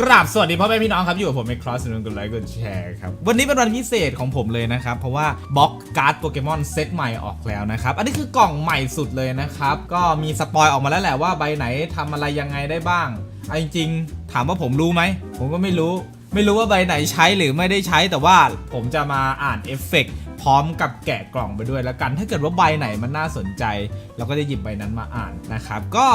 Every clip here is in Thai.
กราบสวัสดีพ่อแม่พี่น้องครับอยู่กับผมเมคครอสนุนกดไลค์กดแชร์ครับวันนี้เป็นวันพิเศษของผมเลยนะครับ เพราะว่าบล็อกการ์ดโปเกมอนเซตใหม่ออกแล้วนะครับ อันนี้คือกล่องใหม่สุดเลยนะครับ ก็มีสปอยออกมาแล้วแหละว่าใบไหนทำอะไรยังไงได้บ้างเอาจริงๆถามว่าผมรู้ไหม ผมก็ไม่รู้ ไม่รู้ว่าใบไหนใช้หรือไม่ได้ใช้แต่ว่าผมจะมาอ่านเอฟเฟกต์พร้อมกับแกะกล่องไปด้วยแล้วกัน ถ้าเกิดว่าใบไหนมันน่าสนใจ เราก็จะหยิบใบนั้นมาอ่านนะครับ ก็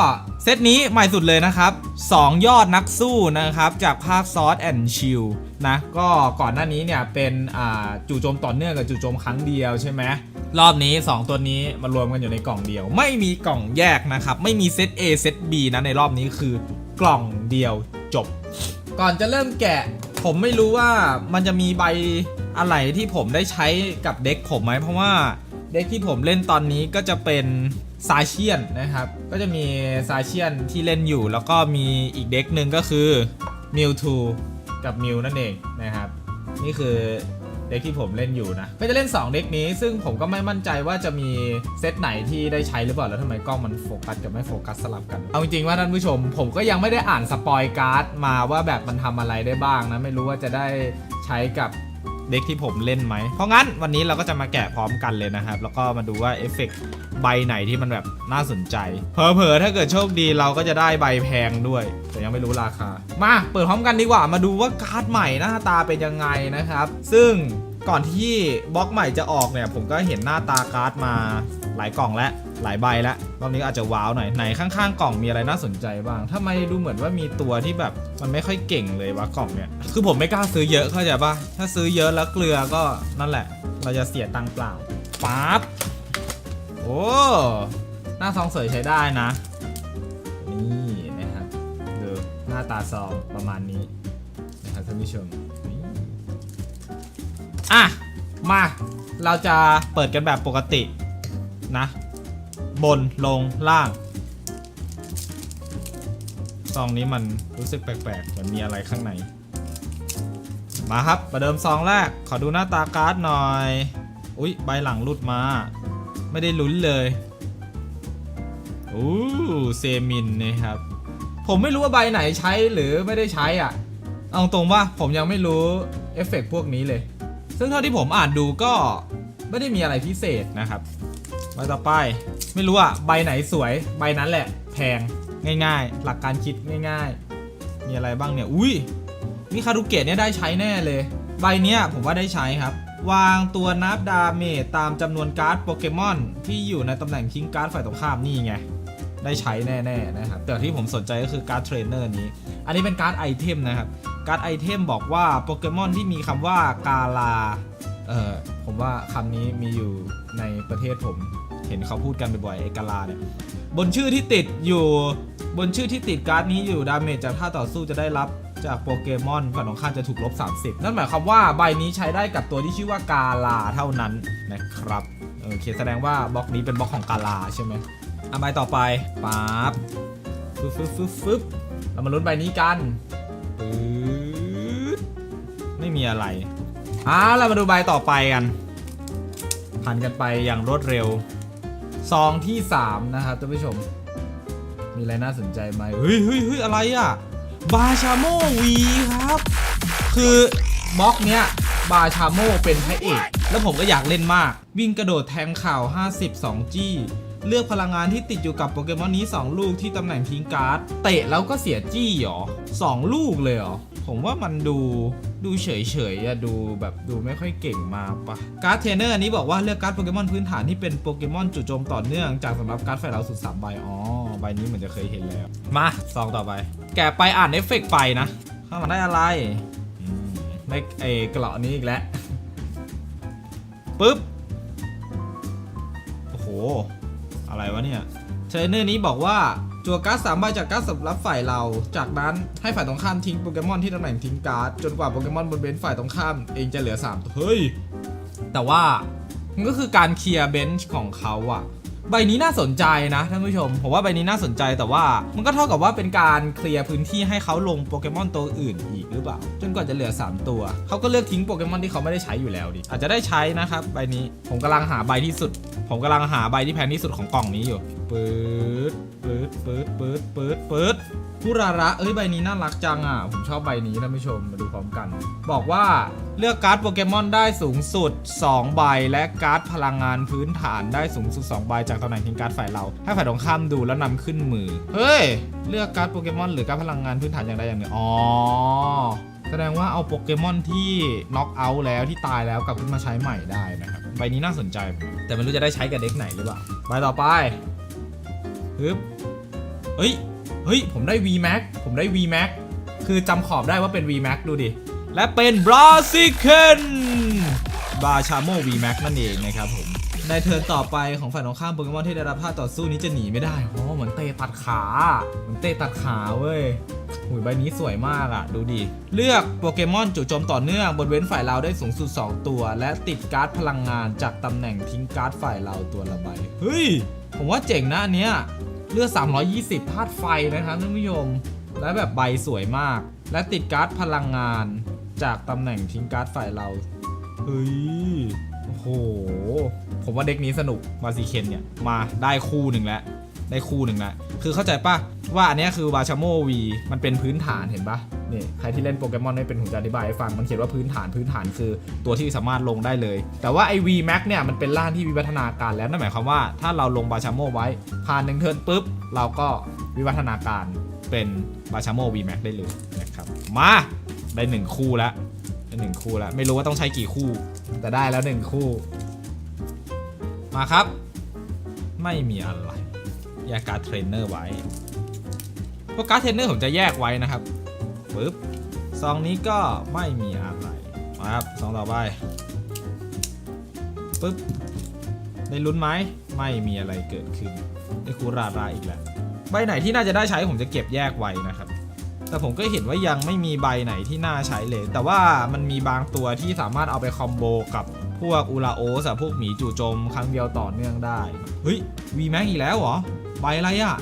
เซตนี้ใหม่สุดเลยนะครับ 2 ยอดนักสู้นะครับ จากภาคซอสแอนชิลนะก็ก่อนหน้านี้เนี่ยเป็นจู่โจมต่อเนื่องกับจู่โจมครั้งเดียวใช่ไหมรอบนี้ 2 ตัวนี้มารวมกันอยู่ในกล่องเดียว ไม่มีกล่องแยกนะครับ ไม่มีเซต A เซต B นะในรอบนี้คือกล่องเดียวจบ ก่อนจะเริ่มแกะ ผมไม่รู้ว่ามันจะมีใบอะไรที่ผมได้ใช้กับเด็กผมไหมเพราะว่าเด็กที่ผมเล่นตอนนี้ก็จะเป็นซาเชียนนะครับ ก็จะมีซาเชียนที่เล่นอยู่ แล้วก็มีอีกเด็กหนึ่งก็คือมิวทูกับมิวนั่นเองนะครับ นี่คือ เด็กที่ผมเล่นอยู่นะก็จะเล่น 2 เด็กนี้ ซึ่งผมก็ไม่มั่นใจว่าจะมีเซตไหนที่ได้ใช้หรือเปล่าแล้วทำไมกล้องมันโฟกัสกับไม่โฟกัสสลับกัน เอาจริงๆว่าท่านผู้ชม ผมก็ยังไม่ได้อ่านสปอยการ์ดมาว่าแบบมันทำอะไรได้บ้างนะไม่รู้ว่าจะได้ใช้กับ เด็กที่ผมเล่นไหม เพราะงั้นวันนี้เราก็จะมาแกะพร้อมกันเลยนะครับ แล้วก็มาดูว่าเอฟเฟกต์ใบไหนที่มันแบบน่าสนใจ เผลอๆถ้าเกิดโชคดีเราก็จะได้ใบแพงด้วย แต่ยังไม่รู้ราคา มาเปิดพร้อมกันดีกว่ามาดูว่าการ์ดใหม่หน้าตาเป็นยังไงนะครับ ซึ่ง ก่อนที่บล็อกใหม่จะออกเนี่ย ผมก็เห็นหน้าตาการ์ดมาหลายกล่องแล้วหลายใบแล้วรอบนี้อาจจะว้าวหน่อยไหนข้างๆกล่องมีอะไรน่าสนใจบ้างทำไมดูเหมือนว่ามีตัวที่แบบมันไม่ค่อยเก่งเลยวะกล่องเนี่ยคือผมไม่กล้าซื้อเยอะเข้าใจปะถ้าซื้อเยอะแล้วเกลือก็นั่นแหละ เราจะเสียตังค์เปล่าปั๊บโอ้หน้าซองสวยใช้ได้นะนี่นะครับดูหน้าตาซองประมาณนี้นะครับท่านผู้ชม อะ มา เราจะเปิดกันแบบปกตินะ บนลงล่าง ซองนี้มันรู้สึกแปลกๆเหมือนมีอะไรข้างใน มาครับ ประเดิมซองแรก ขอดูหน้าตาการ์ดหน่อย อุ๊ย ใบหลังหลุดมา ไม่ได้ลุ้นเลยอู้เซมินนะครับ ผมไม่รู้ว่าใบไหนใช้หรือไม่ได้ใช้อะ เอาตรงว่าผมยังไม่รู้เอฟเฟกต์พวกนี้เลย ซึ่งเท่าที่ผมอ่านดูก็ไม่ได้มีอะไรพิเศษนะครับใบต่อไปไม่รู้อะใบไหนสวย ใบนั้นแหละ แพงง่าย ๆ หลักการคิดง่าย ๆ มีอะไรบ้างเนี่ย อุ้ยมีคารุเกะเนี่ยได้ใช้แน่เลย ใบเนี้ยผมว่าได้ใช้ครับ วางตัวนับดาเมจตามจำนวนการ์ดโปเกมอน ที่อยู่ในตำแหน่งทิ้งการ์ดฝ่ายตรงข้ามนี่ไง ได้ใช้แน่ ๆ นะครับ แต่ที่ผมสนใจก็คือการ์ดเทรนเนอร์นี้ อันนี้เป็นการ์ดไอเทมนะครับ การ์ดไอเทมบอกว่าโปเกมอนที่มีคำว่ากาลา เออผมว่าคำนี้มีอยู่ในประเทศผม เห็นเขาพูดกันบ่อยๆไอกาลาเนี่ย บนชื่อที่ติดอยู่บนชื่อที่ติดการ์ดนี้อยู่ดาเมจจากท่าต่อสู้จะได้รับจากโปเกมอนฝั่งตรงข้าจะถูกลบ 30 นั่นหมายความว่าใบนี้ใช้ได้กับตัวที่ชื่อว่ากาลาเท่านั้นนะครับโอเคแสดงว่าบล็อกนี้เป็นบล็อกของกาลาใช่ไหมอะใบต่อไปปั๊บฟึบฟึบฟึบฟึบเรามาลุ้นใบนี้กันปื๊ด ไม่มีอะไรอ่าเรามาดูใบต่อไปกันผ่านกันไปอย่างรวดเร็วซองที่ 3 นะครับท่านผู้ชม มีอะไรน่าสนใจไหมเฮ้ยเฮ้ยเฮ้ยอะไรอะ บาชาโมวีครับ คือบล็อกเนี้ยบาชาโมเป็นพระเอก แล้วผมก็อยากเล่นมาก วิ่งกระโดดแทงข่าว 52 จี้ เลือกพลังงานที่ติดอยู่กับโปเกมอนนี้ 2 ลูกที่ตำแหน่งทิ้งการ์ด เตะแล้วก็เสียจี้หรอ 2 ลูกเลยเหรอ ผมว่ามันดูดูเฉยๆอะดูแบบดูไม่ค่อยเก่งมาปะการ์ดเทรนเนอร์อันนี้บอกว่าเลือกการ์ดโปเกมอนพื้นฐานที่เป็นโปเกมอนจู่โจมต่อเนื่องจากสำหรับการ์ดไฟเราสุดสามใบอ๋อใบนี้เหมือนจะเคยเห็นแล้ว มาซองต่อไป แกะไปอ่านเอฟเฟกต์ไปนะข้างหลังได้อะไรอืมได้เอเกราะนี้อีกแล้วปึ๊บโอ้โห อะไรวะเนี่ยเทรนเนอร์นี้บอกว่าจัวการ์ดสามใบจากการ์ดสำหรับฝ่ายเรา จากนั้นให้ฝ่ายตรงข้ามทิ้งโปเกมอนที่ตำแหน่งทิ้งการ์ดจนกว่าโปเกมอนบนเบนช์ฝ่ายตรงข้ามเองจะเหลือ3ตัวเฮ้ยแต่ว่ามันก็คือการเคลียร์เบนช์ของเขาอะ ใบนี้น่าสนใจนะท่านผู้ชม ผมว่าใบนี้น่าสนใจแต่ว่า มันก็เท่ากับว่าเป็นการเคลียร์พื้นที่ให้เขาลงโปเกมอนตัวอื่นอีกหรือเปล่า จนกว่าจะเหลือ 3 ตัว เขาก็เลือกทิ้งโปเกมอนที่เขาไม่ได้ใช้อยู่แล้วดิ อาจจะได้ใช้นะครับใบนี้ ผมกำลังหาใบที่สุด ผมกำลังหาใบที่แพงที่สุดของกล่องนี้อยู่ปืดปืดปืดปืดปืดปืดคุราระเอ้ยใบนี้น่ารักจังอะ ผมชอบใบนี้ท่านผู้ชมมาดูพร้อมกัน บอกว่าเลือกการ์ดโปเกมอนได้สูงสุด 2 ใบ และการ์ดพลังงานพื้นฐานได้สูงสุด 2 ใบ จากตำแหน่งทิ้งการ์ดฝ่ายเรา ให้ฝ่ายตรงข้ามดูแล้วนำขึ้นมือ เฮ้ย เลือกการ์ดโปเกมอนหรือการ์ดพลังงานพื้นฐานอย่างใดอย่างหนึ่งอ๋อแสดงว่าเอาโปเกมอนที่น็อกเอาท์แล้วที่ตายแล้วกลับขึ้นมาใช้ใหม่ได้นะครับใบนี้น่าสนใจ แต่ไม่รู้จะได้ใช้กับเด็กไหนหรือเปล่าใบต่อไป ฮึบเฮ้ย เฮ้ย ผมได้ VMAX ผมได้ VMAX คือจำขอบได้ว่าเป็น VMAX ดูดิ และเป็น b r a s i c a n บาชาโม VMAX นั่นเองนะครับผม ในเทิร์นต่อไปของฝ่ายตรงข้ามโปเกมอนที่ได้รับท่าต่อสู้นี้จะหนีไม่ได้โอ๋อเหมือนเตะตัดขาเหมือนเตะตัดขาเว้ยหุยใบนี้สวยมากอะดูดิ เลือกโปเกมอนจู่โจมต่อเนื่องบนเว้นฝ่ายเราได้สูงสุด 2 ตัว และติดการ์ดพลังงานจากตำแหน่งทิ้งการ์ดฝ่ายเราตัวละใบ เฮ้ย ผมว่าเจ๋งนะอันเนี้ย เลือด 320 ธาตุไฟนะครับท่านผู้ชม และแบบใบสวยมาก และติดการ์ดพลังงาน จากตำแหน่งทิ้งการ์ดฝ่ายเรา เฮ้ย โอ้โห ผมว่าเด็กนี้สนุก มาซีเคนเนี่ย มาได้คู่หนึ่งแล้ว ได้คู่หนึ่งแล้วคือเข้าใจปะว่าอันนี้คือบาชาโมวีมันเป็นพื้นฐานเห็นปะนี่ใครที่เล่นโปเกมอนไม่เป็นผมจะอธิบายให้ฟังมันเขียนว่าพื้นฐานพื้นฐานคือตัวที่สามารถลงได้เลย แต่ว่าไอ V Max เนี่ยมันเป็นร่างที่วิวัฒนาการแล้วนั่นหมายความว่าถ้าเราลงบาชาโมไว้ผ่านหนึ่งเทิร์นปุ๊บเราก็วิวัฒนาการเป็นบาชาโม V Max ได้เลยนะครับมาได้หนึ่งคู่แล้วได้หนึ่งคู่แล้ว ไม่รู้ว่าต้องใช้กี่คู่ แต่ได้แล้วหนึ่งคู่ มาครับ ไม่มีอะไร แยกการ์ดเทรนเนอร์ไว้พวกการ์ดเทรนเนอร์ผมจะแยกไว้นะครับปึ๊บซองนี้ก็ไม่มีอะไรมาครับซองต่อไปปึ๊บได้ลุ้นไหมไม่มีอะไรเกิดขึ้นได้คูราราอีกแล้วใบไหนที่น่าจะได้ใช้ผมจะเก็บแยกไว้นะครับ แต่ผมก็เห็นว่ายังไม่มีใบไหนที่น่าใช้เลย แต่ว่ามันมีบางตัวที่สามารถเอาไปคอมโบกับพวกอูราโอสพวกหมีจู่โจมครั้งเดียวต่อเนื่องได้ เฮ้ยวีแม็กอีกแล้วเหรอ บอะไรอะ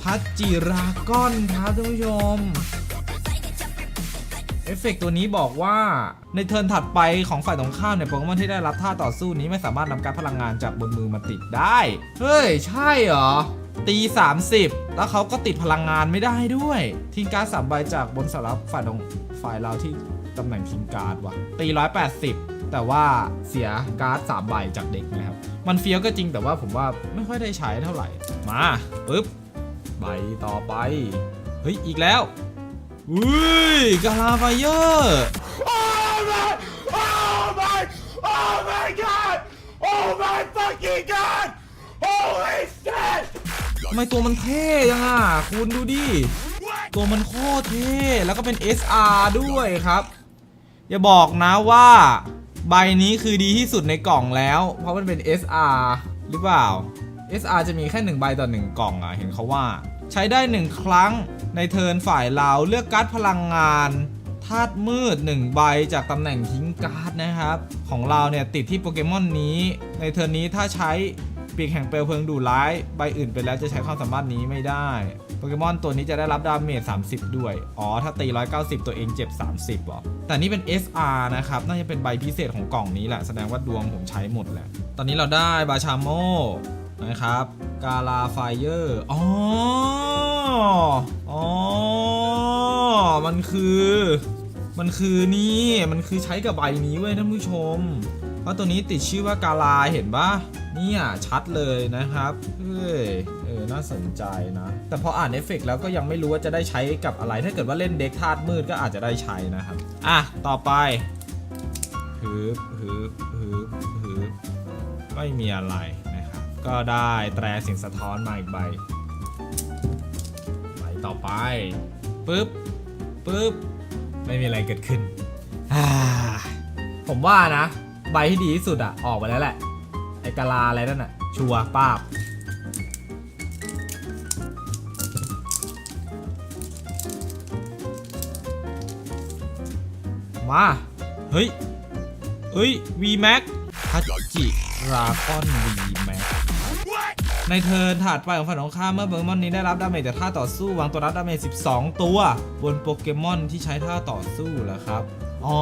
พัชจิราก้อนครับท่านผู้ชม เอฟเฟกต์ตัวนี้บอกว่าในเทิร์นถัดไปของฝ่ายตรงข้ามเนี่ยโปเกมอนที่ได้รับท่าต่อสู้นี้ไม่สามารถนำการพลังงานจากบนมือมาติดได้ เฮ้ย ใช่เหรอ ตี 30 แล้วเขาก็ติดพลังงานไม่ได้ด้วย ทิ้งการ์ดสามใบจากบนสลับฝ่ายตรงฝ่ายเราที่ ตำแหน่งทิ้งการ์ดว่ะตี180แต่ว่าเสียการ์ดสามใบจากเด็กนะครับ มันเฟี้ยวก็จริงแต่ว่าผมว่าไม่ค่อยได้ใช้เท่าไหร่ มาปึ๊บใบต่อไป เฮ้ย อีกแล้วอุ้ยกาลาไฟเยอร์ Oh my! Oh my! Oh my god! Oh my fucking god! Holy shit! ทำไมตัวมันเท่จังอะ คุณดูดิ ตัวมันโคตรเท่ แล้วก็เป็น SR ด้วยครับ อย่าบอกนะว่าใบนี้คือดีที่สุดในกล่องแล้ว เพราะมันเป็น SR หรือเปล่า SR จะมีแค่1ใบต่อ1กล่องอะเห็นเขาว่า ใช้ได้ 1 ครั้งในเทิร์นฝ่ายเราเลือกการ์ดพลังงานธาตุมืด 1 ใบจากตำแหน่งทิ้งการ์ดนะครับ ของเราเนี่ยติดที่โปเกมอนนี้ ในเทิร์นนี้ถ้าใช้ปีกแห่งเปลวเพลิงดูร้าย ใบอื่นไปแล้วจะใช้ความสามารถนี้ไม่ได้ โปเกมอนตัวนี้จะได้รับดาเมจ30 ด้วย อ๋อ ถ้าตี 190 ตัวเองเจ็บ 30เหรอ แต่นี่เป็น SR นะครับ น่าจะเป็นใบพิเศษของกล่องนี้แหละ แสดงว่าดวงผมใช้หมดแหละ ตอนนี้เราได้บาชาโมนะครับ กาลาไฟเยอร์ อ๋อ อ๋อ มันคือ มันคือนี่ มันคือใช้กับใบนี้เว้ยท่านผู้ชม เพราะตัวนี้ติดชื่อว่ากาลาเห็นปะเนี่ยชัดเลยนะครับ เฮ้ย น่าสนใจนะ แต่พออ่านเอฟเฟกต์แล้วก็ยังไม่รู้ว่าจะได้ใช้กับอะไร ถ้าเกิดว่าเล่นเด็กธาตุมืดก็อาจจะได้ใช้นะครับ อะ ต่อไปฮึบฮึบฮึบฮึบไม่มีอะไรนะครับ ก็ได้แตรเสียงสะท้อนมาอีกใบใบต่อไปปึ๊บปึ๊บไม่มีอะไรเกิดขึ้นอ่าผมว่านะ ใบที่ดีที่สุดอะออกไปแล้วแหละ ไอกะลาอะไรนั่นอะชัวร์ป้าบ มา เฮ้ย เฮ้ย VMAX พัจิรากอน VMAX ในเทิร์นถัดไปของฝ่ายตรงข้ามเมื่อโปเกมอนนี้ได้รับดาเมจจากท่าต่อสู้วางตัวรับดาเมจ 12 ตัว บนโปเกมอนที่ใช้ท่าต่อสู้แหละครับ อ๋อ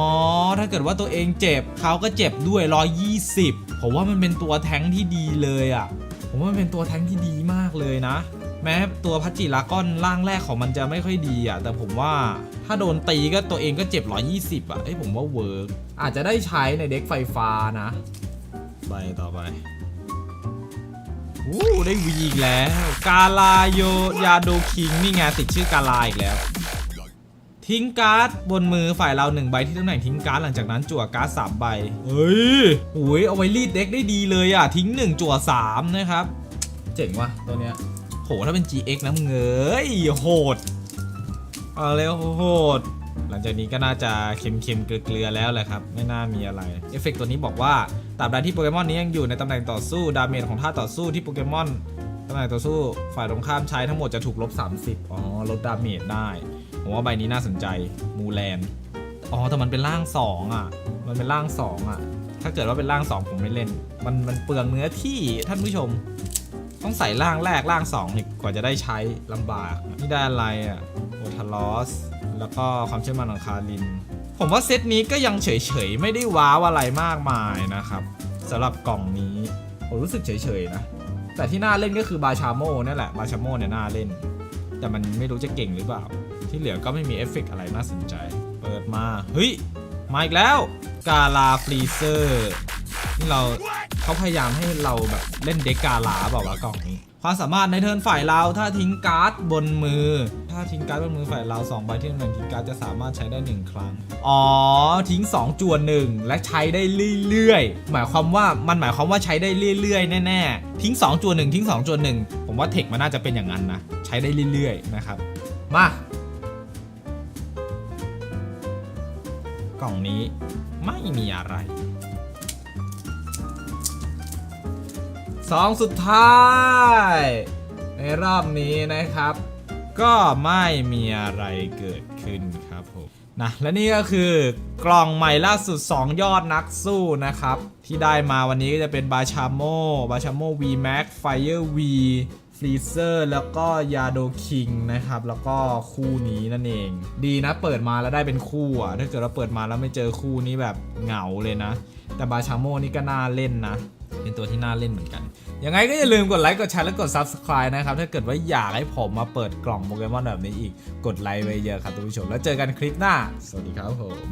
ถ้าเกิดว่าตัวเองเจ็บเขาก็เจ็บด้วย 120 ผมว่ามันเป็นตัวแท้งที่ดีเลยอะ่ะ ผมว่ามันเป็นตัวแท้งที่ดีมากเลยนะ แม้ตัวพัจจิลาก้อนร่างแรกของมันจะไม่ค่อยดีอะ แต่ผมว่า ถ้าโดนตีก็ตัวเองก็เจ็บ 120 อะเอ้ยผมว่าเวิร์กอาจจะได้ใช้ในเด็กไฟฟ้านะใบต่อไปอู้ได้วีอีกแล้ว กาลาโยยาโดคิงนี่ไงติดชื่อกาลาอีกแล้ว ทิ้งการ์ดบนมือฝ่ายเราหนึ่งใบที่ตำแหน่งทิ้งการ์ดหลังจากนั้นจั่วการ์ดสามใบ เฮ้ยโอ้ยเอาไว้รีดเด็กได้ดีเลยอะ ทิ้งหนึ่งจั่วสามนะครับ เจ๋งว่ะตัวเนี้ยโหถ้าเป็น GX นะมึงเอ้ยโหด อาเลยโหดหลังจากนี้ก็น่าจะเค็มๆเกลือๆแล้วแหละครับ ไม่น่ามีอะไร เอฟเฟกต์ตัวนี้บอกว่าตราบใดที่โปเกมอนนี้ยังอยู่ในตำแหน่งต่อสู้ดาเมจของท่าต่อสู้ที่โปเกมอนตำแหน่งต่อสู้ฝ่ายตรงข้ามใช้ทั้งหมดจะถูกลบ 30 อ๋อ ลดดาเมจได้ ผมว่าใบนี้น่าสนใจมูแลนอ๋อ แต่มันเป็นร่าง 2 อะ มันเป็นร่าง 2 อะ ถ้าเกิดว่าเป็นร่าง 2 ผมไม่เล่น มันมันเปลืองเนื้อที่ท่านผู้ชม ต้องใส่ร่างแรกร่าง2อีกกว่าจะได้ใช้ลำบากนี่ได้อะไรอะ ทลอส แล้วก็ความเชื่อมั่นของคาริน ผมว่าเซตนี้ก็ยังเฉยๆ ไม่ได้ว้าวอะไรมากมายนะครับสำหรับกล่องนี้ ผมรู้สึกเฉยๆนะ แต่ที่น่าเล่นก็คือบาชาโมนั่แหละ บาชาโมเนี่ยน่าเล่น แต่มันไม่รู้จะเก่งหรือเปล่า ที่เหลือก็ไม่มีเอฟเฟกต์อะไรน่าสนใจ เปิดมา เฮ้ย มาอีกแล้ว กาลาฟรีเซอร์ นี่เราเขาพยายามให้เราแบบเล่นเด็กกาลาเปล่าวะกล่องนี้ ความสามารถในเทิร์นฝ่ายเราถ้าทิ้งการ์ดบนมือ ถ้าทิ้งการ์ดบนมือฝ่ายเรา2ใบที่ตำแหน่งทิ้งการ์ดจะสามารถใช้ได้ 1 ครั้ง อ๋อ ทิ้ง 2จวนหนึ่งและใช้ได้เรื่อยๆ หมายความว่ามันหมายความว่าใช้ได้เรื่อยๆ แน่ๆ ทิ้ง 2จวนหนึ่งทิ้ง2จวนหนึ่งผมว่าเทคมันน่าจะเป็นอย่างนั้นนะ ใช้ได้เรื่อยๆ นะครับ มากล่องนี้ไม่มีอะไร สองสุดท้าย ในรอบนี้นะครับ ก็ไม่มีอะไรเกิดขึ้นครับผมนะและนี่ก็คือกล่องใหม่ล่าสุด 2 ยอดนักสู้นะครับ ที่ได้มาวันนี้ก็จะเป็นบาชาโมบาชาโม V Max Fire V ฟรีเซอร์แล้วก็ยาโดคิงนะครับ แล้วก็คู่นี้นั่นเอง ดีนะเปิดมาแล้วได้เป็นคู่อะถ้าเกิดเราเปิดมาแล้วไม่เจอคู่นี้แบบเหงาเลยนะ แต่บาชาโมนี่ก็น่าเล่นนะ เป็นตัวที่น่าเล่นเหมือนกัน ยังไงก็อย่าลืมกดไลค์กดแชร์และกด Subscribe นะครับ ถ้าเกิดว่าอยากให้ผมมาเปิดกล่องโปเกมอนแบบนี้อีก กดไลค์ไว้เยอะครับทุกผู้ชม แล้วเจอกันคลิปหน้า สวัสดีครับผม